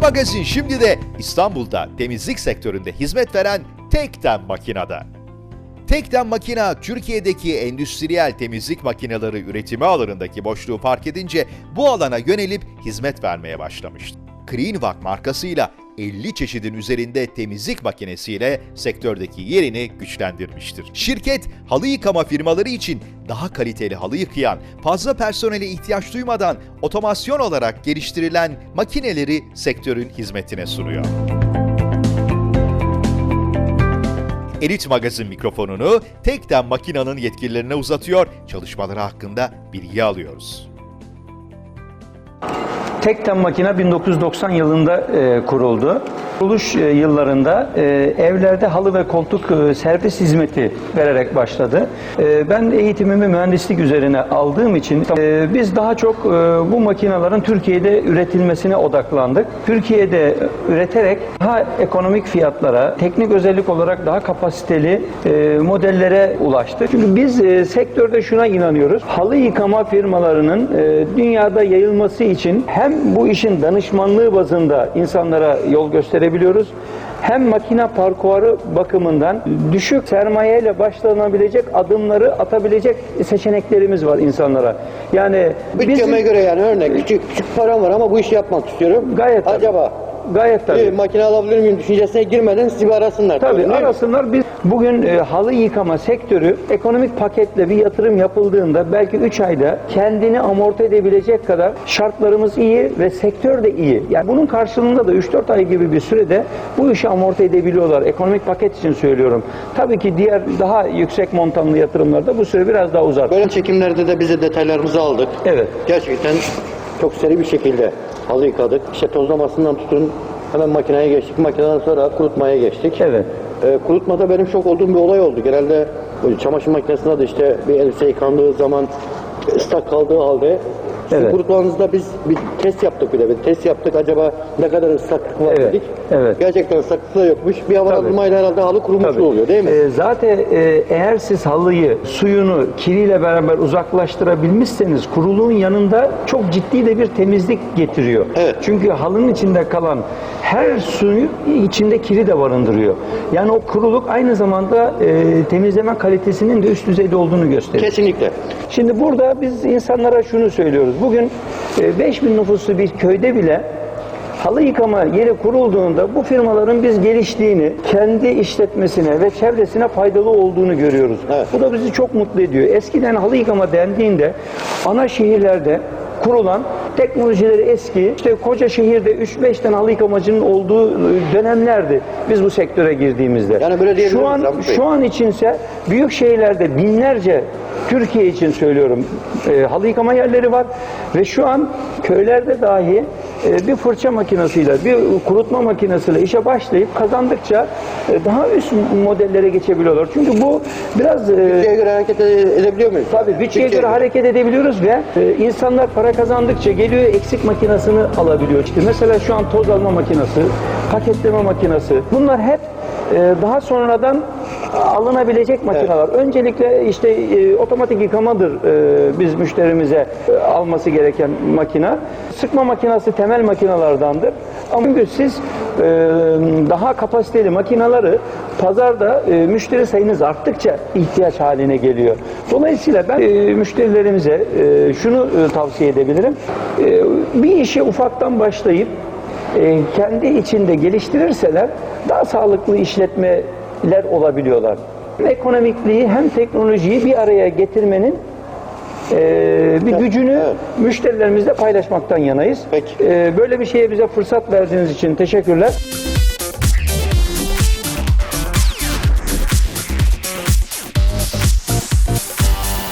Magazin şimdi de İstanbul'da temizlik sektöründe hizmet veren Tekden Makina'da. Tekden Makina, Türkiye'deki endüstriyel temizlik makineleri üretimi alanındaki boşluğu fark edince bu alana yönelip hizmet vermeye başlamıştı. Cleanvac markasıyla 50 çeşidin üzerinde temizlik makinesiyle sektördeki yerini güçlendirmiştir. Şirket, halı yıkama firmaları için daha kaliteli halı yıkayan, fazla personele ihtiyaç duymadan otomasyon olarak geliştirilen makineleri sektörün hizmetine sunuyor. Elit Magazin mikrofonunu Tekden Makina'nın yetkililerine uzatıyor, çalışmaları hakkında bilgi alıyoruz. Tekten Makina 1990 yılında e, kuruldu. Kuruluş e, yıllarında e, evlerde halı ve koltuk e, servis hizmeti vererek başladı. E, ben eğitimimi mühendislik üzerine aldığım için e, biz daha çok e, bu makinaların Türkiye'de üretilmesine odaklandık. Türkiye'de üreterek daha ekonomik fiyatlara, teknik özellik olarak daha kapasiteli e, modellere ulaştık. Çünkü biz e, sektörde şuna inanıyoruz. Halı yıkama firmalarının e, dünyada yayılması için hem bu işin danışmanlığı bazında insanlara yol gösterebiliyoruz. Hem makine parkuarı bakımından düşük sermayeyle başlanabilecek adımları atabilecek seçeneklerimiz var insanlara. Yani Bütçeme göre yani örnek küçük küçük param var ama bu işi yapmak istiyorum. Gayet tabii. Acaba gayet tabii. bir makine alabilir miyim düşüncesine girmeden sizi arasınlar. Tabii mi? arasınlar. Biz bugün e, halı yıkama sektörü ekonomik paketle bir yatırım yapıldığında belki 3 ayda kendini amorti edebilecek kadar şartlarımız iyi ve sektör de iyi. Yani bunun karşılığında da 3-4 ay gibi bir sürede bu işi amorti edebiliyorlar. Ekonomik paket için söylüyorum. Tabii ki diğer daha yüksek montanlı yatırımlarda bu süre biraz daha uzar. Böyle çekimlerde de bize detaylarımızı aldık. Evet. Gerçekten çok seri bir şekilde halı yıkadık. İşte tozlamasından tutun hemen makineye geçtik. Makineden sonra kurutmaya geçtik. Evet. Ee, kurutmada benim şok olduğum bir olay oldu. Genelde çamaşır makinesinde de işte bir elbise yıkandığı zaman ıslak kaldığı halde sizin Evet. kurutmanızda biz bir test yaptık bir de. Bir test yaptık acaba ne kadar ıslaklık var Evet, dedik. evet. Gerçekten ıslaklık da yokmuş. Bir hava Tabii. almayla herhalde halı kurumuş Tabii. oluyor değil mi? Ee, zaten e, eğer siz halıyı, suyunu kiriyle beraber uzaklaştırabilmişseniz kuruluğun yanında çok ciddi de bir temizlik getiriyor. Evet. Çünkü halının içinde kalan her suyu içinde kiri de barındırıyor. Yani o kuruluk aynı zamanda e, temizleme kalitesinin de üst düzeyde olduğunu gösteriyor. Kesinlikle. Şimdi burada biz insanlara şunu söylüyoruz. Bugün e, 5000 nüfuslu bir köyde bile halı yıkama yeri kurulduğunda bu firmaların biz geliştiğini, kendi işletmesine ve çevresine faydalı olduğunu görüyoruz. Evet. Bu da bizi çok mutlu ediyor. Eskiden halı yıkama dendiğinde ana şehirlerde kurulan teknolojileri eski, işte koca şehirde 3-5 tane halı yıkamacının olduğu dönemlerdi biz bu sektöre girdiğimizde. Yani böyle şu an, şu an içinse büyük şehirlerde binlerce Türkiye için söylüyorum e, halı yıkama yerleri var ve şu an köylerde dahi e, bir fırça makinesiyle, bir kurutma makinesiyle işe başlayıp kazandıkça e, daha üst modellere geçebiliyorlar. Çünkü bu biraz e, Bütçeye göre hareket ede- edebiliyor muyuz? Tabii bütçeye göre hareket edebiliyoruz ve e, insanlar para kazandıkça geliyor eksik makinesini alabiliyor. İşte mesela şu an toz alma makinesi, paketleme makinesi bunlar hep e, daha sonradan alınabilecek makineler. Öncelikle işte e, otomatik yıkamadır e, biz müşterimize e, alması gereken makine. Sıkma makinesi temel makinalardandır. Ama çünkü siz e, daha kapasiteli makinaları pazarda e, müşteri sayınız arttıkça ihtiyaç haline geliyor. Dolayısıyla ben e, müşterilerimize e, şunu e, tavsiye edebilirim. E, bir işe ufaktan başlayıp e, kendi içinde geliştirirseler daha sağlıklı işletmeler olabiliyorlar. Hem Ekonomikliği hem teknolojiyi bir araya getirmenin e, bir gücünü evet. müşterilerimizle paylaşmaktan yanayız. Peki. E, böyle bir şeye bize fırsat verdiğiniz için teşekkürler.